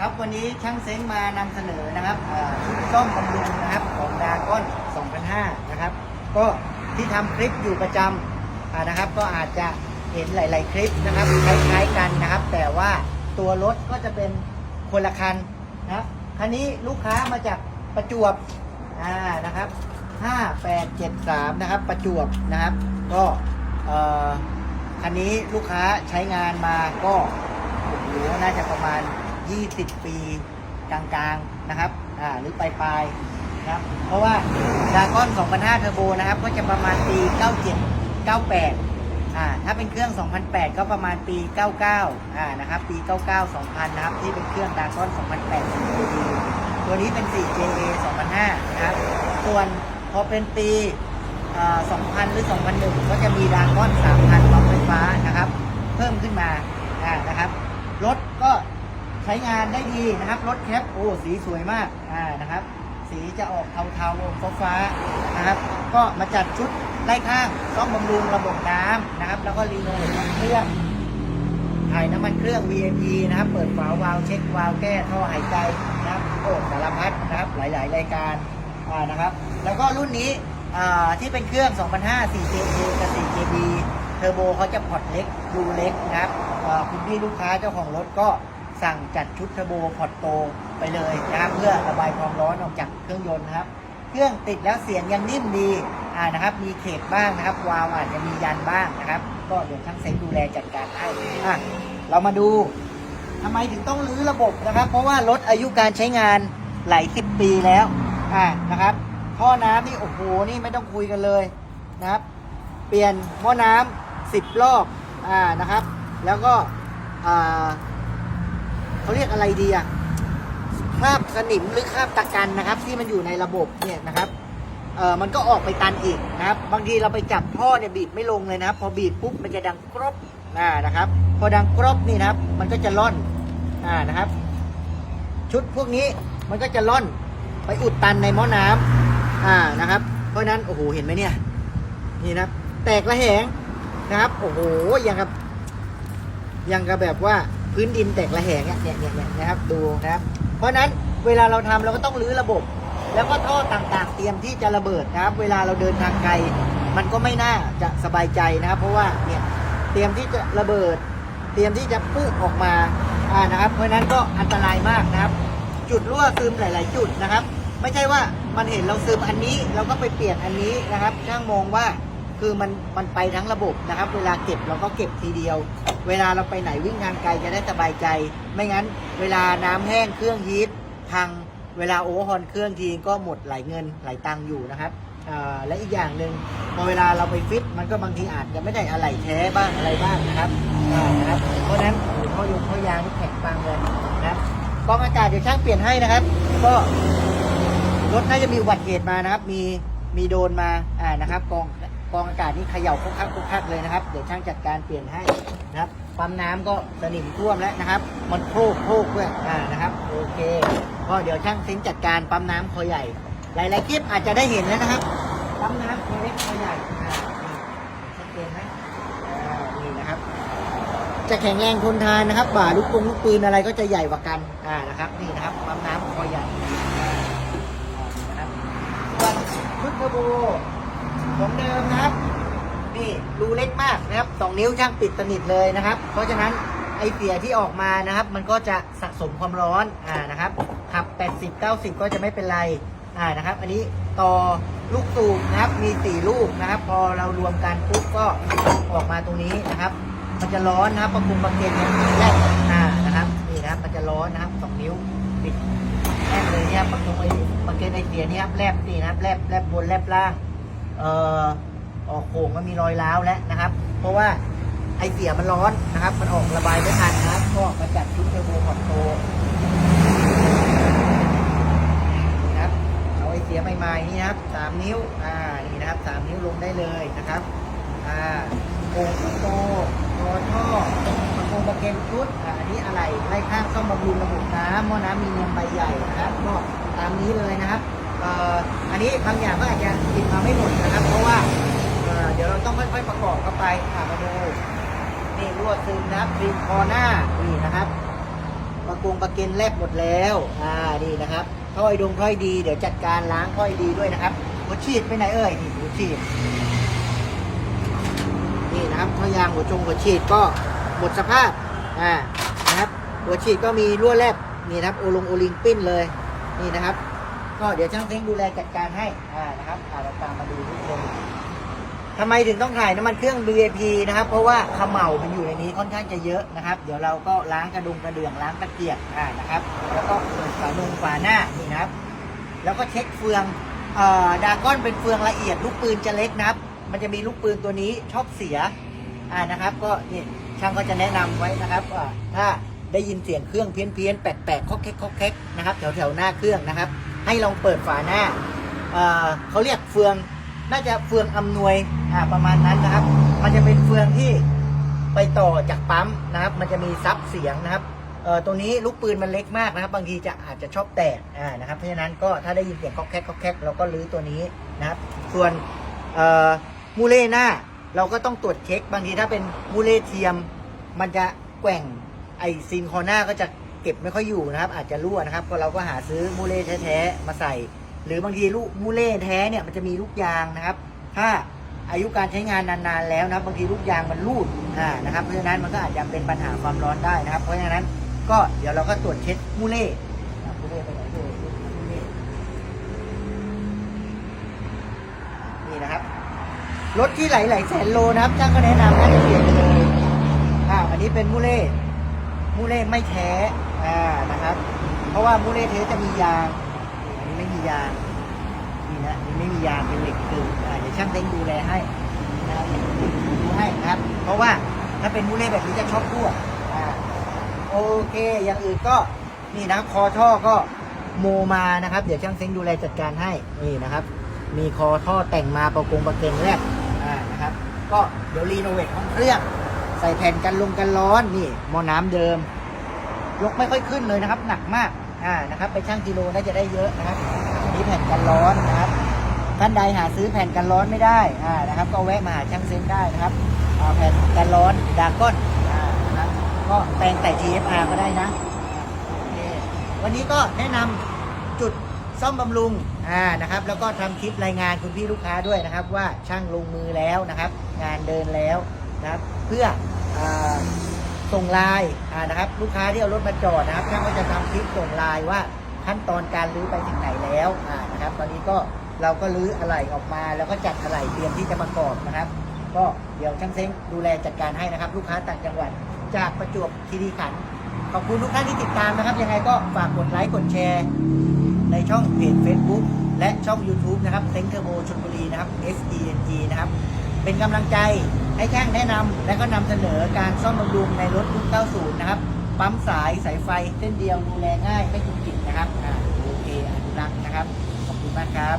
ครับวันนี้ช่างเซ้งมานำเสนอนะครับชุดซ่อมบำรุงนะครับของดาก้อน2005 นะครับ ก็ที่ทำคลิปอยู่ประจำนะครับ ก็อาจจะเห็นหลาย ๆ คลิปนะครับคล้ายๆกันนะครับ แต่ว่าตัวรถก็จะเป็นคนละคันนะครับคันนี้ลูกค้ามาจากประจวบนะครับ 5873 นะครับ ประจวบนะครับ ก็คันนี้ลูกค้าใช้งานมาก็โอ้โหน่าจะประมาณ 20 ปีกลางๆนะครับอ่าหรือปลายๆนะครับ เพราะว่าดากอน2005เทอร์โบนะครับ ก็จะประมาณปี 97 98อ่าถ้าเป็นเครื่อง 2008 ก็ประมาณปี 99อ่านะครับ ปี 99 2000 นะครับ ที่เป็นเครื่องดากอน2008 ตัวนี้เป็น 4JA 2005 นะครับ ส่วนพอเป็นปีเอ่อ2000 หรือ 2001 ก็จะมีดากอน 3,000ปั๊มไฟฟ้านะครับ เพิ่มขึ้นมาอ่านะครับ รถก็ ใช้งานได้ดีนะครับ รถแคปโอ้สีสวยมากอ่านะครับ สีจะออกเทาๆฟ้าฟ้าๆนะครับ ก็มาจัดชุดไล่ข้างซ่อมบำรุงระบบน้ำนะครับ แล้วก็รีโนเวทเครื่องถ่ายน้ำมันเครื่อง VIP นะครับ เปิดฝาวาล์วเช็ควาล์วแก้ท่อหายใจนะครับโอ้สารพัดนะครับ หลายๆ รายการอ่านะครับ แล้วก็รุ่นนี้ที่เป็นเครื่อง 2005 4JA กับ 4JB เทอร์โบเขาจะพอร์ตเล็กดูเล็กนะครับคุณพี่ลูกค้าเจ้าของรถก็ สั่งจัดชุดเทอร์โบพอร์ตโตไปเลยนะครับเพื่อระบายความร้อนออกจากเครื่องยนต์นะครับ เครื่องติดแล้วเสียงยังนิ่มดีอ่านะครับ มีเขตบ้างนะครับ วาล์วอาจจะมียันบ้างนะครับ ก็เดี๋ยวช่างเซ็งดูแลจัดการให้อะเรามาดูทำไมถึงต้องรื้อระบบนะครับ เพราะว่ารถอายุการใช้งานหลายสิบปีแล้วอ่านะครับท่อน้ำนี่โอ้โหนี่ไม่ต้องคุยกันเลยนะครับ เปลี่ยนหม้อน้ำสิบรอบอ่านะครับ แล้วก็อ่า เขาเรียกอะไรดีอะคราบสนิมหรือคราบตะกันนะครับ ที่มันอยู่ในระบบเนี่ยนะครับเออมันก็ออกไปตันอีกนะครับ บางทีเราไปจับท่อเนี่ยบีบไม่ลงเลยนะครับ พอบีบปุ๊บมันจะดังกรอบอ่านะครับ พอดังกรอบนี่นะครับ มันก็จะล่อนอ่านะครับ ชุดพวกนี้มันก็จะล่อนไปอุดตันในหม้อน้ำอ่านะครับ เพราะนั้นโอ้โหเห็นไหมเนี่ย นี่นะแตกระแหงนะครับ โอ้โหอย่างกับยังกับแบบว่า พื้นดินแตกระแหงเนี่ยเนี่ยเนี่ยนะครับดูนะครับ เพราะฉะนั้นเวลาเราทำเราก็ต้องรื้อระบบ แล้วก็ท่อต่างๆ เตรียมที่จะระเบิดนะครับ เวลาเราเดินทางไกล มันก็ไม่น่าจะสบายใจนะครับ เพราะว่าเนี่ยเตรียมที่จะระเบิด เตรียมที่จะปุ๊ออกมาอ่านะครับ เพราะฉะนั้นก็อันตรายมากนะครับ จุดรั่วซึมหลาย ๆ จุดนะครับ ไม่ใช่ว่ามันเห็นเราซึมอันนี้เราก็ไปเปลี่ยนอันนี้นะครับช่างมองว่าคือมันมันไปทั้งระบบนะครับ เวลาเก็บเราก็เก็บทีเดียว เวลาเราไปไหนวิ่งทางไกลจะได้สบายใจ ไม่งั้นเวลาน้ำแห้งเครื่องฮีทพังเวลาโอเวอร์ฮอลเครื่องทีก็หมดหลายเงินหลายตังค์อยู่นะครับและอีกอย่างหนึ่งพอเวลาเราไปฟิต มันก็บางทีอาจจะไม่ได้อะไรแท้บ้างอะไรบ้างนะครับนะครับ เพราะนั้นโอ้โหท่อยงท่อยางนี่แข็งปังเลยนะครับกองอากาศเดี๋ยวช่างเปลี่ยนให้นะครับ ก็รถน่าจะมีอุบัติเหตุมานะครับ มีมีโดนมาอ่านะครับกอง กองอากาศนี่เขย่าคุกคักคุกคักเลยนะครับ เดี๋ยวช่างจัดการเปลี่ยนให้นะครับ ปั๊มน้ำก็สนิมท่วมแล้วนะครับ มันโครกโครกด้วยอ่านะครับ โอเค ก็เดี๋ยวช่างเซ็งจัดการปั๊มน้ำคอใหญ่ หลายๆคลิปอาจจะได้เห็นแล้วนะครับ ปั๊มน้ำคอเล็กคอใหญ่อ่าชัดเจนไหมอ่านี่นะครับ จะแข็งแรงทนทานนะครับ บ่าลูกปงลูกปืนอะไรก็จะใหญ่กว่ากัน อ่า นะครับ นี่นะครับ ปั๊มน้ำคอใหญ่นะครับส่วนชุดเทอร์โบ ของเดิมนะครับ นี่รูเล็กมากนะครับสองนิ้วช่างปิดสนิทเลยนะครับ เพราะฉะนั้นไอเสียที่ออกมานะครับ มันก็จะสะสมความร้อนอ่านะครับขับ 80 90 ก็จะไม่เป็นไรอ่านะครับ อันนี้ต่อลูกสูบนะครับ มีสี่ลูกนะครับ พอเรารวมกันปุ๊บก็ออกมาตรงนี้นะครับ มันจะร้อนนะครับประคุมประเกนเนี่ยแรกอ่านะครับนี่นะครับ มันจะร้อนนะครับสองนิ้วปิดแลบเลยเนี่ยประตูไอประเกนไอเสียนี่ครับแลบนี่นะครับแลบแลบบนแลบล่าง เอ่อออกโค้งมันมีรอยร้าวแล้วนะครับ เพราะว่าไอเสียมันร้อนนะครับ มันออกระบายไม่ทันนะครับก็มาจัดชุดเทอร์โบคอนโทรนะครับเอาไอเสียใหม่ๆนี่นะครับสามนิ้วอ่านี่นะครับสามนิ้วลงได้เลยนะครับอ่าโค้งโตตัวท่อประตูประเกนชุดอ่าอันนี้อะไรไล่ข้างซ่อมบำรุงระบบน้ำหม้อน้ำมีเนียมใบใหญ่นะครับก็ตามนี้เลยนะครับ อันนี้บางอย่างก็อาจจะติดมาไม่หมดนะครับ เพราะว่าเเดี๋ยวเราต้องค่อยๆประกอบเข้าไปอ่ามาดูนี่ลวดซึมนะครับริมคอหน้านี่นะครับประกงประเก็นแลบหมดแล้วอ่านี่นะครับถ้อยดงถ้อยดีเดี๋ยวจัดการล้างถ้อยดีด้วยนะครับหัวฉีดไปไหนเอ่ยนี่หัวฉีดนี่นะครับทอยางหัวจงหัวฉีดก็หมดสภาพอ่านะครับหัวฉีดก็มีรั่วแลบนี่นะครับโอลงโอลิงปิ้นเลยนี่นะครับ ก็เดี๋ยวช่างเซ้งดูแลจัดการให้อ่านะครับอ่าเราตามมาดูทุกคนทำไมถึงต้องถ่ายน้ำมันเครื่อง BAP นะครับ เพราะว่าขม่ามันอยู่ในนี้ค่อนข้างจะเยอะนะครับ เดี๋ยวเราก็ล้างกระดุมกระเดื่องล้างตะเกียบอ่านะครับ แล้วก็เปิดฝาลงฝาหน้านี่นะครับ แล้วก็เช็คเฟืองเอ่อดาก้อนเป็นเฟืองละเอียดลูกปืนจะเล็กนะครับ มันจะมีลูกปืนตัวนี้ชอบเสียอ่านะครับ ก็นี่ช่างก็จะแนะนำไว้นะครับถ้าได้ยินเสียงเครื่องเพี้ยนเพี้ยนๆแปลกๆคอกแคกคอกแคกนะครับแถวแถวๆหน้าเครื่องนะครับ ให้ลองเปิดฝาหน้าเเขาเรียกเฟือง น่าจะเฟืองอำนวยประมาณนั้นนะครับ มันจะเป็นเฟืองที่ไปต่อจากปั๊มนะครับ มันจะมีซับเสียงนะครับตัวนี้ลูกปืนมันเล็กมากนะครับ บางทีจะอาจจะชอบแตกนะครับ เพราะฉะนั้นก็ถ้าได้ยินเสียงคอกแคกคอกแคกเราก็รื้อตัวนี้นะครับ ส่วนมูเล่หน้าเราก็ต้องตรวจเช็ค บางทีถ้าเป็นมูเล่เทียม มันจะแกว่งไอซินคอหน้าก็จะ เก็บไม่ค่อยอยู่นะครับ อาจจะรั่วนะครับ ก็เราก็หาซื้อมูเล่แท้ๆมาใส่ หรือบางทีลูกมูเล่แท้เนี่ยมันจะมีลูกยางนะครับ ถ้าอายุการใช้งานนานๆแล้วนะครับบางทีลูกยางมันรูดอ่านะครับเพราะฉะนั้นมันก็อาจจะเป็นปัญหาความร้อนได้นะครับ เพราะฉะนั้นก็เดี๋ยวเราก็ตรวจเช็คมูเล่มูเล่ไปไหนเลยมูเล่นี่นะครับรถที่หลายๆแสนโลนะครับช่างก็แนะนำน่าจะเปลี่ยนเลยอ่าอันนี้เป็นมูเล่มูเล่ไม่แท้ อ่านะครับ เพราะว่ามูเล่เทสจะมียางอันนี้ไม่มียางนี่นะนนี้ไม่มียางเป็นเหล็กกึ่งอ่าเดี๋ยวช่างเต้งดูแลให้นะครับดูให้นะครับ เพราะว่าถ้าเป็นมูเล่แบบนี้จะชอบรั่วอ่าโอเคอย่างอื่นก็นี่นะคอท่อก็โมมานะครับ เดี๋ยวช่างเซ้งดูแลจัดการให้นี่นะครับ มีคอท่อแต่งมาประกงประเกงแรกอ่านะครับ ก็เดี๋ยวรีโนเวทห้องเครื่อง ใส่แผ่นกันลงกันร้อนนี่หม้อน้ำเดิม ยกไม่ค่อยขึ้นเลยนะครับ หนักมากอ่านะครับ ไปช่างกิโลน่าจะได้เยอะนะครับนี้แผ่นกันร้อนนะครับท่านใดหาซื้อแผ่นกันร้อนไม่ได้อ่านะครับ ก็แวะมาหาช่างเซ้งได้นะครับแผ่นกันร้อนดากอนอ่านะครับก็แปลงแต่ GFR ก็ได้นะโอเควันนี้ก็แนะนำจุดซ่อมบำรุงอ่านะครับ แล้วก็ทำคลิปรายงานคุณพี่ลูกค้าด้วยนะครับ ว่าช่างลงมือแล้วนะครับ งานเดินแล้วนะครับ เพื่ออา ส่งไลน์นะครับ ลูกค้าที่เอารถมาจอดนะครับช่างก็จะทำคลิปส่งไลน์ว่าขั้นตอนการรื้อไปถึงไหนแล้วนะครับ ตอนนี้ก็เราก็รื้ออะไหล่ออกมา แล้วก็จัดอะไหล่เตรียมที่จะประกอบนะครับ ก็เดี๋ยวช่างเซ้งดูแลจัดการให้นะครับ ลูกค้าต่างจังหวัดจากประจวบคีรีขันธ์ขอบคุณทุกท่านที่ติดตามนะครับ ยังไงก็ฝากกดไลค์กดแชร์ ในช่องเพจ Facebook และช่อง YouTube นะครับเซ็งเทอร์โบชลบุรีนะครับ S E N G นะครับเป็นกำลังใจ ให้ช่างแนะนำและก็นำเสนอการซ่อมบำรุงในรถรุ่น90 นะครับ ปั๊มสายสายไฟเส้นเดียวดูแลง่ายไม่จุกจิกนะครับอ่าโอเคอนุรักษ์นะครับ ขอบคุณมากครับ